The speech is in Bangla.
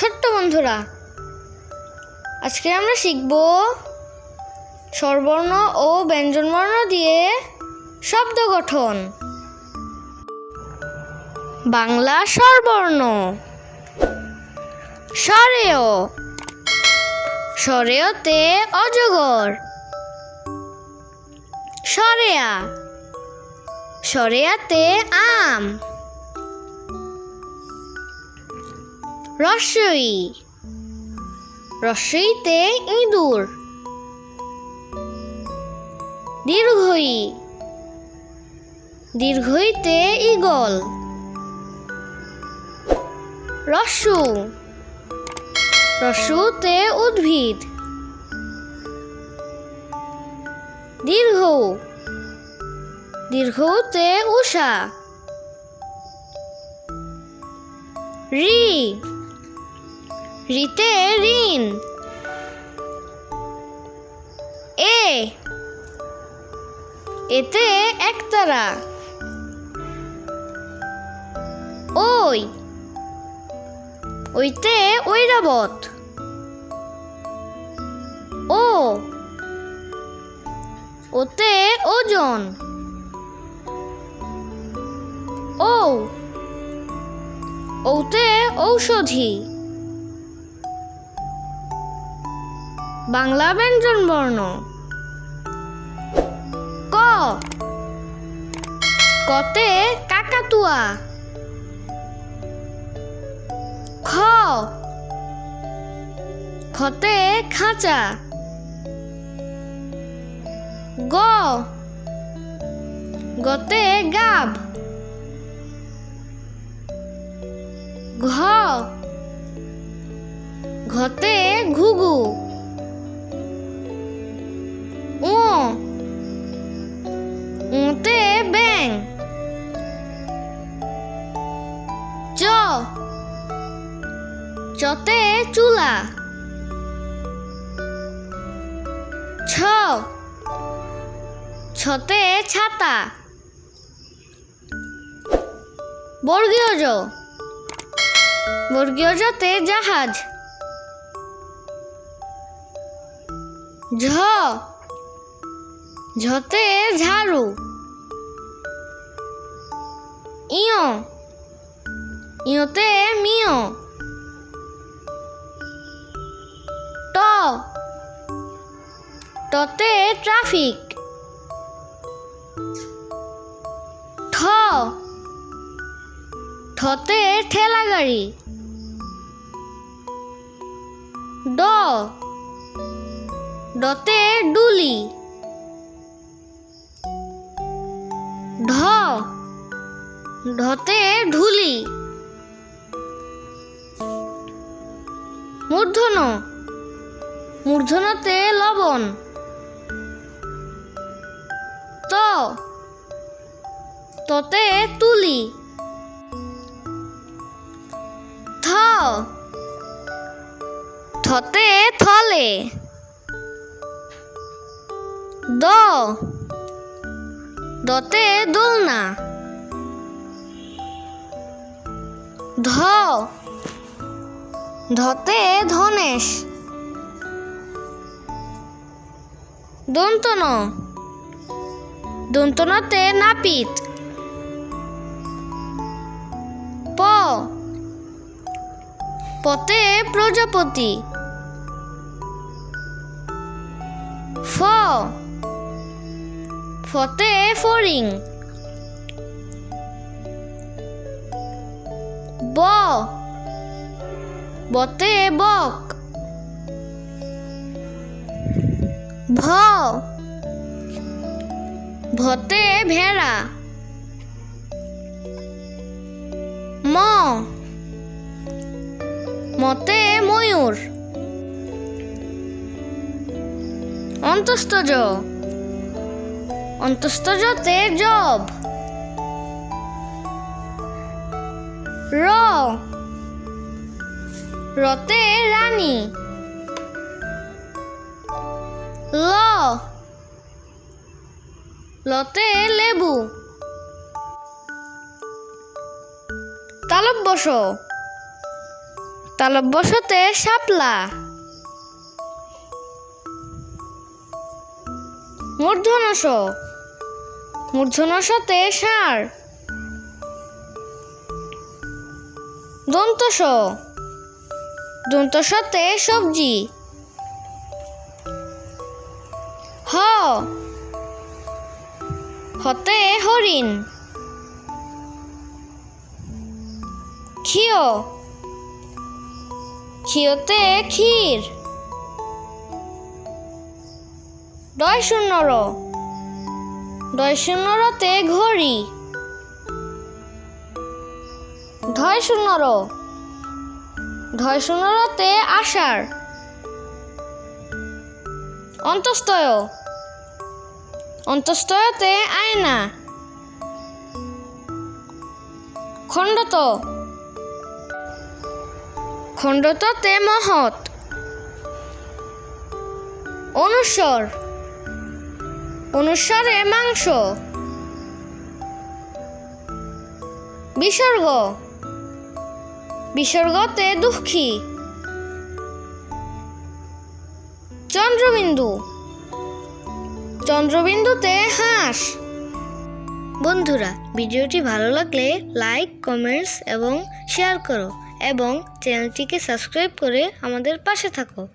ছোট্ট বন্ধুরা, আজকে আমরা শিখব স্বরবর্ণ ও ব্যঞ্জনবর্ণ দিয়ে শব্দ গঠন। বাংলা স্বরবর্ণ। স্বরেয়। স্বরেয়তে অজগর। সরেয়া সরেয়াতে আম। রস্যই রস্যইতে ইঁদুর। দীর্ঘই। দীর্ঘইতে ঈগল। রস্যু রস্যুতে উদ্ভিদ। দীর্ঘ। দীর্ঘতে উষা রি রিতে ঋণ। এ এতে একতারা। ওই ওইতে ঐরাবত। ও ওতে ওজন। ও ওতে ঔষধি। বাংলা ব্যঞ্জন বর্ণ। ক। কতে কাকাতুয়া। খ। খতে খাঁচা। গ। গতে গাব। ঘ। ঘতে ঘুঘু। চতে চুলা। ছ ছতে ছাতা। বর্গীয় জ বর্গীয় জতে জাহাজ। ঝ। ঝতে ঝাড়ু। ইয়। ইয়তে মিয় ট। টতে ট্রাফিক। ঠ। ঠতে ঠেলা গাড়ি ড। ডতে ডুলি। ঢ। ঢতে ঢুলি। মূর্ধন মূর্ধনতে লবণ। ত। ততে তুলি। থ। থতে থলে। দ। দতে দোলনা। ধ। ধতে ধনেশ। দন্তন। দন্তনতে নাপিত। প। পতে প্রজাপতি। ফ। ফতে ফরিং ব। বতে বক। ভ। ভতে ভেড়া। ম। মতে ময়ূর। অন্তস্তজ অন্তস্তজতে জব। র। রতে রানী। ল। লতে লেবু। তালব বসো তালব্যসতে শাপলা। মূর্ধনস মূর্ধনসতে ষাঁড়। দন্তস। দন্তসতে সবজি। হ। হতে হরিণ। ক্ষীয় ক্ষীয়তে ক্ষীর। ডয় শূন্যর ডয় শূন্যরতে ঘড়ি। ঢয় শূন্যর ঢয় শূন্যরতে আষাঢ় অন্তস্তয় অন্তস্তয়তে আয়না। খণ্ডত। খণ্ডততে মহৎ। অনুসর। অনুসরে মাংস। বিসর্গ। বিসর্গতে দুঃখী। চন্দ্রবিন্দু। চন্দ্রবিন্দুতে হাঁস। বন্ধুরা, ভিডিওটি ভালো লাগলে লাইক, কমেন্টস এবং শেয়ার করো এবং চ্যানেলটিকে সাবস্ক্রাইব করে আমাদের পাশে থাকো।